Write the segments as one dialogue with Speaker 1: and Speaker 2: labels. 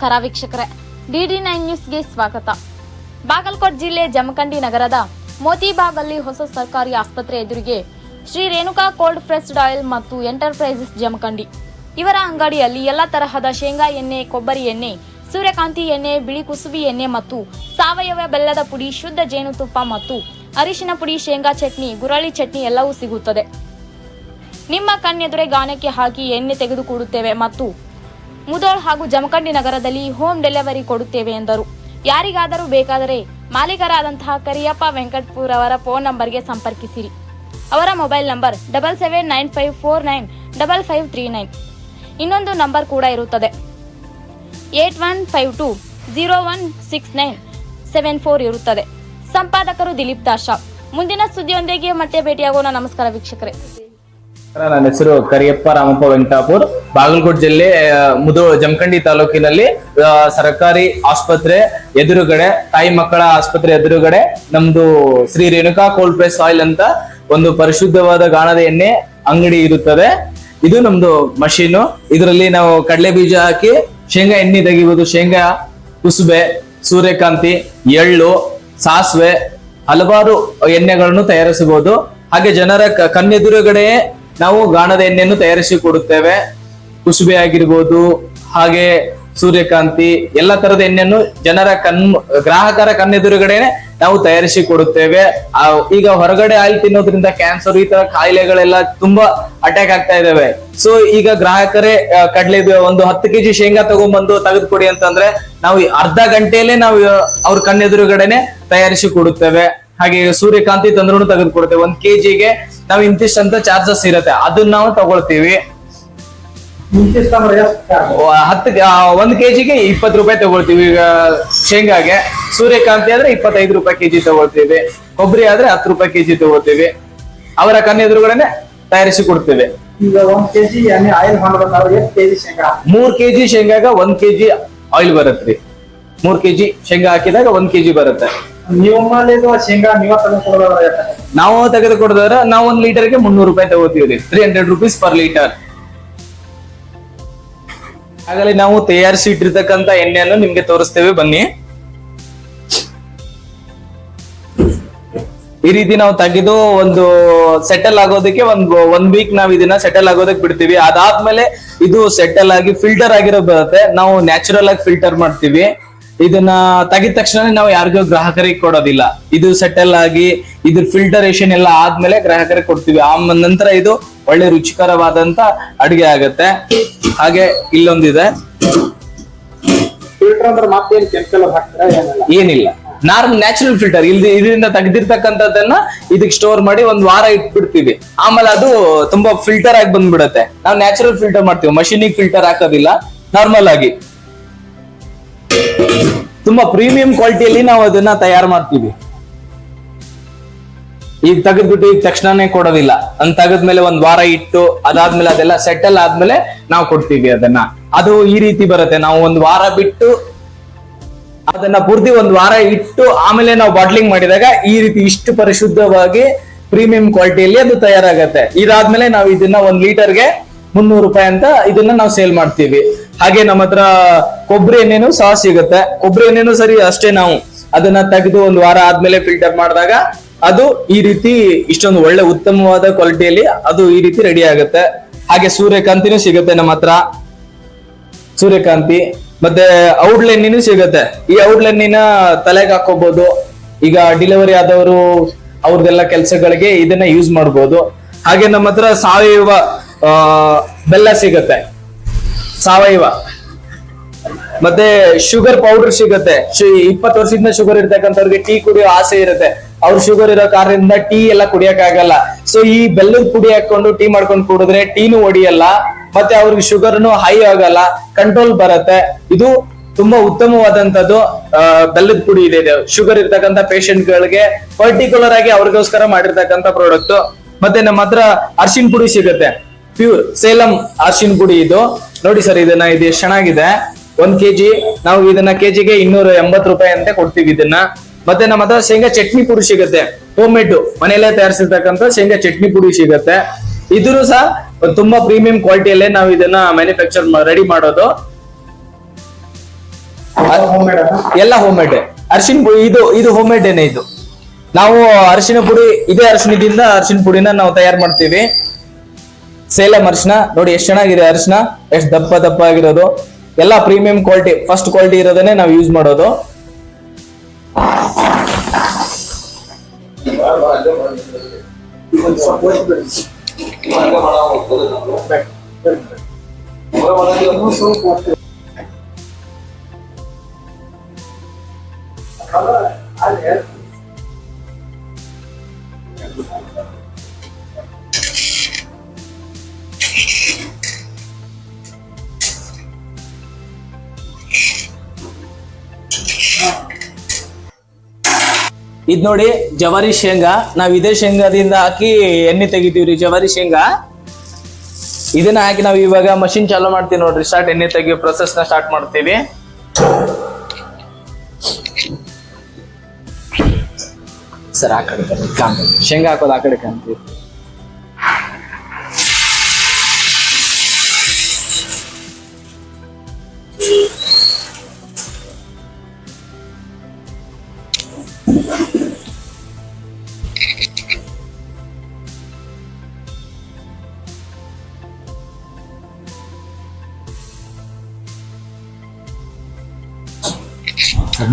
Speaker 1: ನಮಸ್ಕಾರ ವೀಕ್ಷಕರೇ. DD nine ನ್ಯೂಸ್ಗೆ ಸ್ವಾಗತ. ಬಾಗಲಕೋಟ್ ಜಿಲ್ಲೆ ಜಮಖಂಡಿ ನಗರದ ಮೋತಿಬಾಗಲ್ಲಿ ಹೊಸ ಸರ್ಕಾರಿ ಆಸ್ಪತ್ರೆ ಎದುರಿಗೆ Shri Renuka cold pressed oil ಮತ್ತು ಎಂಟರ್ಪ್ರೈಸಸ್ ಜಮಖಂಡಿ. ಇವರ ಅಂಗಡಿಯಲ್ಲಿ ಎಲ್ಲ ತರಹದ ಶೇಂಗಾ ಎಣ್ಣೆ, ಕೊಬ್ಬರಿ ಎಣ್ಣೆ, ಸೂರ್ಯಕಾಂತಿ ಎಣ್ಣೆ, ಬಿಳಿ ಕುಸುಬಿ ಎಣ್ಣೆ ಮತ್ತು ಸಾವಯವ ಬೆಲ್ಲದ ಪುಡಿ, ಶುದ್ಧ ಜೇನುತುಪ್ಪ ಮತ್ತು ಅರಿಶಿನ ಪುಡಿ, ಶೇಂಗಾ ಚಟ್ನಿ, ಗುರಳಿ ಚಟ್ನಿ ಎಲ್ಲವೂ ಸಿಗುತ್ತದೆ. ನಿಮ್ಮ ಕಣ್ಣೆದುರೆ ಗಾಣಕ್ಕೆ ಹಾಕಿ ಎಣ್ಣೆ ತೆಗೆದುಕೊಡುತ್ತೇವೆ ಮತ್ತು ಮುದೋಳ್ ಹಾಗೂ ಜಮಖಂಡಿ ನಗರದಲ್ಲಿ ಹೋಮ್ ಡೆಲಿವರಿ ಕೊಡುತ್ತೇವೆ ಎಂದರು. ಯಾರಿಗಾದರೂ ಬೇಕಾದರೆ ಮಾಲೀಕರಾದಂತಹ ಕರಿಯಪ್ಪ ವೆಂಕಟಪುರ್ ಅವರ ಫೋನ್ ನಂಬರ್ಗೆ ಸಂಪರ್ಕಿಸಿರಿ. ಅವರ mobile number double seven nine five four nine double five three nine. ಇನ್ನೊಂದು ನಂಬರ್ ಕೂಡ ಇರುತ್ತದೆ. Eight one five two zero one six nine seven four ಇರುತ್ತದೆ. ಸಂಪಾದಕರು ದಿಲೀಪ್ ದಾಶಾ. ಮುಂದಿನ ಸುದ್ದಿಯೊಂದಿಗೆ ಮತ್ತೆ ಭೇಟಿಯಾಗೋಣ. ನಮಸ್ಕಾರ ವೀಕ್ಷಕರೇ.
Speaker 2: ನನ್ನ ಹೆಸರು ಕರಿಯಪ್ಪ ರಾಮಪ್ಪ ವೆಂಕಟಾಪುರ್. ಬಾಗಲಕೋಟೆ ಜಿಲ್ಲೆ ಮುದು ಜಮಖಂಡಿ ತಾಲೂಕಿನಲ್ಲಿ ಸರ್ಕಾರಿ ಆಸ್ಪತ್ರೆ ಎದುರುಗಡೆ, ತಾಯಿ ಮಕ್ಕಳ ಆಸ್ಪತ್ರೆ ಎದುರುಗಡೆ ನಮ್ದು Shri Renuka cold press oil ಅಂತ ಒಂದು ಪರಿಶುದ್ಧವಾದ ಗಾಣದ ಎಣ್ಣೆ ಅಂಗಡಿ ಇರುತ್ತದೆ. ಇದು ನಮ್ದು ಮಷೀನು. ಇದರಲ್ಲಿ ನಾವು ಕಡಲೆ ಬೀಜ ಹಾಕಿ, ಶೇಂಗಾ ಎಣ್ಣೆ ತೆಗಿಬಹುದು ಶೇಂಗಾ ಕುಸುಬೆ ಸೂರ್ಯಕಾಂತಿ, ಎಳ್ಳು, ಸಾಸಿವೆ, ಹಲವಾರು ಎಣ್ಣೆಗಳನ್ನು ತಯಾರಿಸಬಹುದು. ಹಾಗೆ ಜನರ ಕಣ್ಣೆದುರುಗಡೆ ನಾವು ಗಾಣದ ಎಣ್ಣೆಯನ್ನು ತಯಾರಿಸಿ ಕೊಡುತ್ತೇವೆ. ಕುಸುಬೆ ಆಗಿರ್ಬೋದು ಹಾಗೆ ಸೂರ್ಯಕಾಂತಿ, ಎಲ್ಲ ತರದ ಎಣ್ಣೆಯನ್ನು ಜನರ ಕಣ್ ಗ್ರಾಹಕರ ಕಣ್ಣೆದುರುಗಡೆ ನಾವು ತಯಾರಿಸಿ ಕೊಡುತ್ತೇವೆ. ಈಗ ಹೊರಗಡೆ ಆಯಿಲ್ ತಿನ್ನೋದ್ರಿಂದ ಕ್ಯಾನ್ಸರ್ ಈ ತರ ಕಾಯಿಲೆಗಳೆಲ್ಲ ತುಂಬಾ ಅಟ್ಯಾಕ್ ಆಗ್ತಾ ಇದಾವೆ. ಸೊ ಈಗ ಗ್ರಾಹಕರೇ ಕಡಲೆ ಒಂದು ಹತ್ತು ಕೆಜಿ ಶೇಂಗಾ ತಗೊಂಡ್ಬಂದು ತೆಗೆದುಕೊಡಿ ಅಂತಂದ್ರೆ ನಾವು ಅರ್ಧ ಗಂಟೆಯಲ್ಲೇ ನಾವು ಅವ್ರ ಕಣ್ಣೆದುರುಗಡೆನೆ ತಯಾರಿಸಿ ಕೊಡುತ್ತೇವೆ. ಹಾಗೆ ಸೂರ್ಯಕಾಂತಿ ತಂದ್ರೂ ತೆಗೆದುಕೊಡ್ತೇವೆ. ಒಂದ್ ಕೆಜಿಗೆ ನಾವು ಇಂತಿಷ್ಟು ಅಂತ ಚಾರ್ಜಸ್ ಇರುತ್ತೆ. ಅದನ್ನ ನಾವು ತಗೊಳ್ತೀವಿ. ಹತ್ತು ಒಂದ್ ಕೆಜಿಗೆ ಇಪ್ಪತ್ತು ರೂಪಾಯಿ ತಗೊಳ್ತೀವಿ. ಈಗ ಶೇಂಗಾಗೆ. ಸೂರ್ಯಕಾಂತಿ ಆದ್ರೆ ಇಪ್ಪತ್ತೈದು ರೂಪಾಯಿ ಕೆಜಿ ತಗೊಳ್ತೀವಿ. ಕೊಬ್ಬರಿ ಆದ್ರೆ ಹತ್ತು ರೂಪಾಯಿ ಕೆಜಿ ತಗೊಳ್ತೀವಿ. ಅವರ ಕಣ್ಣೆದುರುಗಡೆನೆ ತಯಾರಿಸಿ ಕೊಡ್ತೇವೆ.
Speaker 3: ಈಗ ಕೆ ಕೆಜಿ ಎಣ್ಣೆ ಆಯಿಲ್ ಮಾಡ್ಬೇಕಾದ್ರೆ ಎಷ್ಟು ಕೆಜಿ ಶೇಂಗಾ?
Speaker 2: ಮೂರ್ ಕೆಜಿ ಶೇಂಗಾಗ ಒಂದ್ ಕೆಜಿ ಆಯಿಲ್ ಬರುತ್ತೆ ಮೂರ್ ಕೆಜಿ ಶೇಂಗಾ ಹಾಕಿದಾಗ ಒಂದ್ ಕೆಜಿ ಬರುತ್ತೆ.
Speaker 3: ನಿಮ್ಮಲ್ಲಿ ಇದು ಶೇಂಗಾ ನೀವ ತಗೊಂಡ್ಕೊಡೋದ್ರ
Speaker 2: ನಾವು ಒಂದ್ ಲೀಟರ್ಗೆ ಮುನ್ನೂರು ರೂಪಾಯಿ ತಗೋತೀವಿ three hundred rupees per litre ಆಗಲೇ ನಾವು ತಯಾರಿಸಿ ಇಟ್ಟಿರ್ತಕ್ಕಂತ ಎಣ್ಣೆಯನ್ನು ನಿಮ್ಗೆ ತೋರಿಸ್ತೇವೆ, ಬನ್ನಿ. ಈ ರೀತಿ ನಾವು ತೆಗೆದು ಒಂದು ಸೆಟಲ್ ಆಗೋದಕ್ಕೆ ಒಂದು ಒಂದ್ ವೀಕ್ ನಾವ್ ಇದನ್ನ ಸೆಟಲ್ ಆಗೋದಕ್ಕೆ ಬಿಡ್ತೀವಿ. ಅದಾದ್ಮೇಲೆ ಇದು ಸೆಟಲ್ ಆಗಿ ಫಿಲ್ಟರ್ ಆಗಿರೋ ಬರುತ್ತೆ. ನಾವು ನ್ಯಾಚುರಲ್ ಆಗಿ ಫಿಲ್ಟರ್ ಮಾಡ್ತೀವಿ. ಇದನ್ನ ತೆಗಿದ ತಕ್ಷಣ ನಾವು ಯಾರಿಗೂ ಗ್ರಾಹಕರಿಗೆ ಕೊಡೋದಿಲ್ಲ. ಇದು ಸೆಟಲ್ ಆಗಿ ಇದ್ರ ಫಿಲ್ಟರೇಷನ್ ಎಲ್ಲ ಆದ್ಮೇಲೆ ಗ್ರಾಹಕರಿಗೆ ಕೊಡ್ತೀವಿ. ಆ ನಂತರ ಇದು ಒಳ್ಳೆ ರುಚಿಕರವಾದಂತ ಅಡಿಗೆ ಆಗತ್ತೆ. ಹಾಗೆ ಇಲ್ಲೊಂದಿದೆ.
Speaker 3: ಏನಿಲ್ಲ?
Speaker 2: ನಾರ್ಮಲ್ ನ್ಯಾಚುರಲ್ ಫಿಲ್ಟರ್ ಇಲ್ಲಿ ಇದರಿಂದ ತೆಗೆದಿರ್ತಕ್ಕಂಥದ್ದನ್ನ ಇದಕ್ಕೆ ಸ್ಟೋರ್ ಮಾಡಿ ಒಂದ್ ವಾರ ಇಟ್ಬಿಡ್ತೀವಿ. ಆಮೇಲೆ ಅದು ತುಂಬಾ ಫಿಲ್ಟರ್ ಆಗಿ ಬಂದ್ಬಿಡತ್ತೆ. ನಾವು ನ್ಯಾಚುರಲ್ ಫಿಲ್ಟರ್ ಮಾಡ್ತೀವಿ. ಮಷೀನಿಗೆ ಫಿಲ್ಟರ್ ಹಾಕೋದಿಲ್ಲ. ನಾರ್ಮಲ್ ಆಗಿ. ತುಂಬಾ ಪ್ರೀಮಿಯಂ ಕ್ವಾಲಿಟಿಯಲ್ಲಿ ನಾವು ಅದನ್ನ ತಯಾರು ಮಾಡ್ತೀವಿ. ಈಗ ತೆಗೆದ್ಬಿಟ್ಟು ಈಗ ತಕ್ಷಣನೇ ಕೊಡೋದಿಲ್ಲ. ಅದನ್ನ ತೆಗೆದ್ಮೇಲೆ ಒಂದ್ ವಾರ ಇಟ್ಟು ಅದಾದ್ಮೇಲೆ ಅದೆಲ್ಲ ಸೆಟಲ್ ಆದ್ಮೇಲೆ ನಾವು ಕೊಡ್ತೀವಿ ಅದನ್ನ. ಅದು ಈ ರೀತಿ ಬರುತ್ತೆ. ನಾವು ಒಂದ್ ವಾರ ಬಿಟ್ಟು ಅದನ್ನ ಪೂರ್ತಿ ಒಂದ್ ವಾರ ಇಟ್ಟು ಆಮೇಲೆ ನಾವು ಬಾಟ್ಲಿಂಗ್ ಮಾಡಿದಾಗ ಈ ರೀತಿ ಇಷ್ಟು ಪರಿಶುದ್ಧವಾಗಿ ಪ್ರೀಮಿಯಂ ಕ್ವಾಲಿಟಿಯಲ್ಲಿ ಅದು ತಯಾರಾಗತ್ತೆ. ಇದಾದ್ಮೇಲೆ ನಾವು ಇದನ್ನ ಒಂದ್ ಲೀಟರ್ಗೆ ಮುನ್ನೂರು ರೂಪಾಯಿ ಅಂತ ಇದನ್ನ ನಾವು ಸೇಲ್ ಮಾಡ್ತೀವಿ. ಹಾಗೆ ನಮ್ಮ ಹತ್ರ ಕೊಬ್ಬರಿ ಎಣ್ಣೆನೂ ಸಹ ಸಿಗುತ್ತೆ. ಕೊಬ್ಬರಿ ಎಣ್ಣೆನೂ ಸರಿ ಅಷ್ಟೇ ನಾವು ಅದನ್ನ ತೆಗೆದು ಒಂದು ವಾರ ಆದ್ಮೇಲೆ ಫಿಲ್ಟರ್ ಮಾಡಿದಾಗ ಅದು ಈ ರೀತಿ ಇಷ್ಟೊಂದು ಒಳ್ಳೆ ಉತ್ತಮವಾದ ಕ್ವಾಲಿಟಿಯಲ್ಲಿ ಅದು ಈ ರೀತಿ ರೆಡಿ ಆಗುತ್ತೆ. ಹಾಗೆ ಸೂರ್ಯಕಾಂತಿನೂ ಸಿಗುತ್ತೆ ನಮ್ಮ ಹತ್ರ. ಸೂರ್ಯಕಾಂತಿ, ಮತ್ತೆ ಔಡ್ಲೆಣ್ಣಿನೂ ಸಿಗುತ್ತೆ. ಈ ಔಡ್ಲೆಣ್ಣಿನ ತಲೆಗೆ ಹಾಕೋಬಹುದು ಈಗ ಡಿಲಿವರಿ ಆದವರು ಅವ್ರದೆಲ್ಲ ಕೆಲಸಗಳಿಗೆ ಇದನ್ನ ಯೂಸ್ ಮಾಡಬಹುದು ಹಾಗೆ ನಮ್ಮ ಹತ್ರ ಸಾವಯವ ಬೆಲ್ಲ ಸಿಗುತ್ತೆ. ಸಾವಯವ. ಮತ್ತೆ ಶುಗರ್ ಪೌಡರ್ ಸಿಗುತ್ತೆ. ಇಪ್ಪತ್ತು ವರ್ಷದಿಂದ ಶುಗರ್ ಇರ್ತಕ್ಕಂಥವ್ರಿಗೆ ಟೀ ಕುಡಿಯೋ ಆಸೆ ಇರುತ್ತೆ. ಅವ್ರ ಶುಗರ್ ಇರೋ ಕಾರಣದಿಂದ ಟೀ ಎಲ್ಲ ಕುಡಿಯಕ್ ಆಗಲ್ಲ ಸೊ ಈ ಬೆಲ್ಲದ ಪುಡಿ ಹಾಕೊಂಡು ಟೀ ಮಾಡ್ಕೊಂಡು ಕುಡಿದ್ರೆ ಟೀನು ಹೊಡಿಯಲ್ಲ ಮತ್ತೆ ಅವ್ರಿಗೆ ಶುಗರ್ನು ಹೈ ಆಗಲ್ಲ ಕಂಟ್ರೋಲ್ ಬರುತ್ತೆ. ಇದು ತುಂಬಾ ಉತ್ತಮವಾದಂತದ್ದು ಬೆಲ್ಲದ ಪುಡಿ ಇದೆ ಇದು. ಶುಗರ್ ಇರ್ತಕ್ಕಂಥ ಪೇಷಂಟ್ ಗಳಿಗೆ ಪರ್ಟಿಕ್ಯುಲರ್ ಆಗಿ ಅವ್ರಿಗೋಸ್ಕರ ಮಾಡಿರ್ತಕ್ಕಂಥ ಪ್ರಾಡಕ್ಟ್ ಮತ್ತೆ ನಮ್ಮ ಹತ್ರ ಅರ್ಶಿನ್ ಪುಡಿ ಸಿಗುತ್ತೆ. ಪ್ಯೂರ್ ಸೇಲಂ ಅರ್ಶಿನ್ ಪುಡಿ ಇದು. ನೋಡಿ ಸರ್, ಇದನ್ನ, ಇದು ಎಷ್ಟು ಚೆನ್ನಾಗಿದೆ. ಒಂದ್ ಕೆಜಿ ನಾವು ಇದನ್ನ ಕೆಜಿಗೆ ಇನ್ನೂರ ಎಂಬತ್ ರೂಪಾಯಿ ಅಂತ ಕೊಡ್ತೀವಿ ಇದನ್ನ. ಮತ್ತೆ ನಮ್ಮ ಹತ್ರ ಶೇಂಗಾ ಚಟ್ನಿ ಪುಡಿ ಸಿಗುತ್ತೆ. ಹೋಮ್ ಮೇಡ್ ಮನೆಯಲ್ಲೇ ತಯಾರಿಸಿರ್ತಕ್ಕಂಥ ಶೇಂಗಾ ಚಟ್ನಿ ಪುಡಿ ಸಿಗುತ್ತೆ. ಇದನ್ನು ಸಹ ತುಂಬಾ ಪ್ರೀಮಿಯಂ ಕ್ವಾಲಿಟಿಯಲ್ಲೇ ನಾವು ಇದನ್ನ ಮ್ಯಾನುಫ್ಯಾಕ್ಚರ್ ರೆಡಿ ಮಾಡೋದು. ಎಲ್ಲ ಹೋಮ್ ಮೇಡ್ ಅರ್ಶಿನ್ ಪುಡಿ ಇದು ಇದು ಹೋಮ್ ಮೇಡ್ ಏನೇ ಇದು? ನಾವು ಅರಿಶಿನ ಪುಡಿ ಇದೇ ಅರಿಶಿನದಿಂದ ಅರಿಶಿನ ಪುಡಿನ ನಾವು ತಯಾರು ಮಾಡ್ತೀವಿ. ಸೇಲಂ ಅರಿಶಿನ ನೋಡಿ ಎಷ್ಟು ಚೆನ್ನಾಗಿದೆ ಅರಿಶಿನ. ಎಷ್ಟು ದಪ್ಪ ದಪ್ಪ ಆಗಿರೋದು. ಎಲ್ಲ ಪ್ರೀಮಿಯಂ ಕ್ವಾಲಿಟಿ ಫಸ್ಟ್ ಕ್ವಾಲಿಟಿ ಇರೋದನ್ನೇ ನಾವು ಯೂಸ್ ಮಾಡೋದು. ಇದ್ ನೋಡಿ ಜವಾರಿ ಶೇಂಗಾ. ನಾವ್ ಇದೇ ಶೇಂಗಾದಿಂದ ಹಾಕಿ ಎಣ್ಣೆ ತೆಗಿತೀವ್ರಿ, ಜವಾರಿ ಶೇಂಗಾ. ಇದನ್ನ ಹಾಕಿ ನಾವು ಇವಾಗ ಮಷಿನ್ ಚಾಲೂ ಮಾಡ್ತೀವಿ ನೋಡ್ರಿ ಸ್ಟಾರ್ಟ್ ಎಣ್ಣೆ ತೆಗಿಯೋ ಪ್ರೊಸೆಸ್ನ ಸ್ಟಾರ್ಟ್ ಮಾಡ್ತೀವಿ. ಸರ್, ಆ ಕಡೆ ಶೇಂಗಾ ಹಾಕೋದು ಆ ಕಡೆ ಕಾಣ್ತೀವಿ.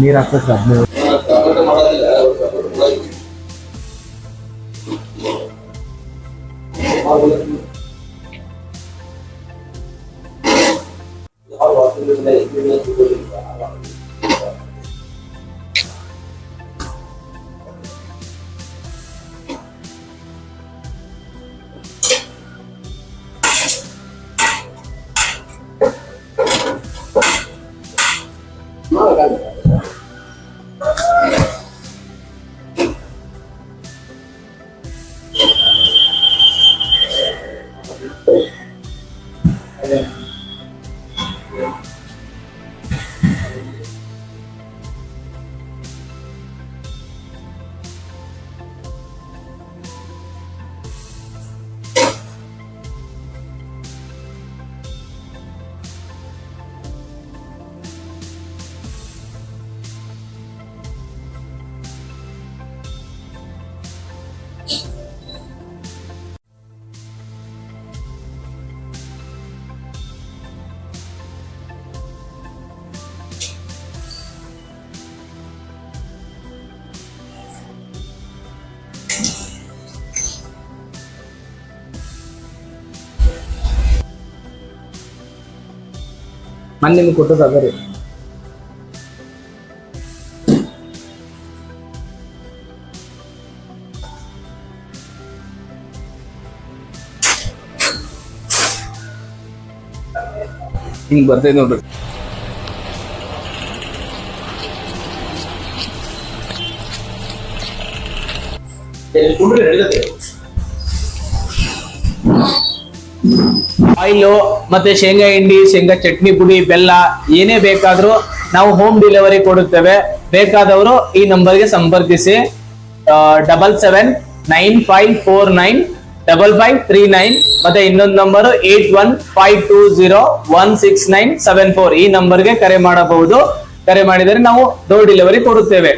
Speaker 2: ನೀರ್ ಹಾಕ್ಬೇಕು ಹದಿನೈದು Hasta luego. ನಾನು ನಿಮ್ಗೆ ಕೊಟ್ಟದ್ದು ಅದ ರೀ ಹಿಂಗ್ ಬರ್ತೈತೆ ನೋಡ್ರಿ ಆಯಿಲು, ಮತ್ತೆ ಶೇಂಗಾ ಹಿಂಡಿ, ಶೇಂಗಾ ಚಟ್ನಿ, ಪುಡಿ, ಬೆಲ್ಲ, ಏನೇ ಬೇಕಾದ್ರೂ ನಾವು ಹೋಮ್ ಡೆಲಿವರಿ ಕೊಡುತ್ತೇವೆ. ಬೇಕಾದವರು ಈ ನಂಬರ್ಗೆ ಸಂಪರ್ಕಿಸಿ. Double seven nine five four nine double five three nine ಮತ್ತೆ ಇನ್ನೊಂದು number eight one five two zero one six nine seven four ಈ ನಂಬರ್ಗೆ ಕರೆ ಮಾಡಬಹುದು. ಕರೆ ಮಾಡಿದರೆ ನಾವು ಡೋರ್ ಡೆಲಿವರಿ ಕೊಡುತ್ತೇವೆ.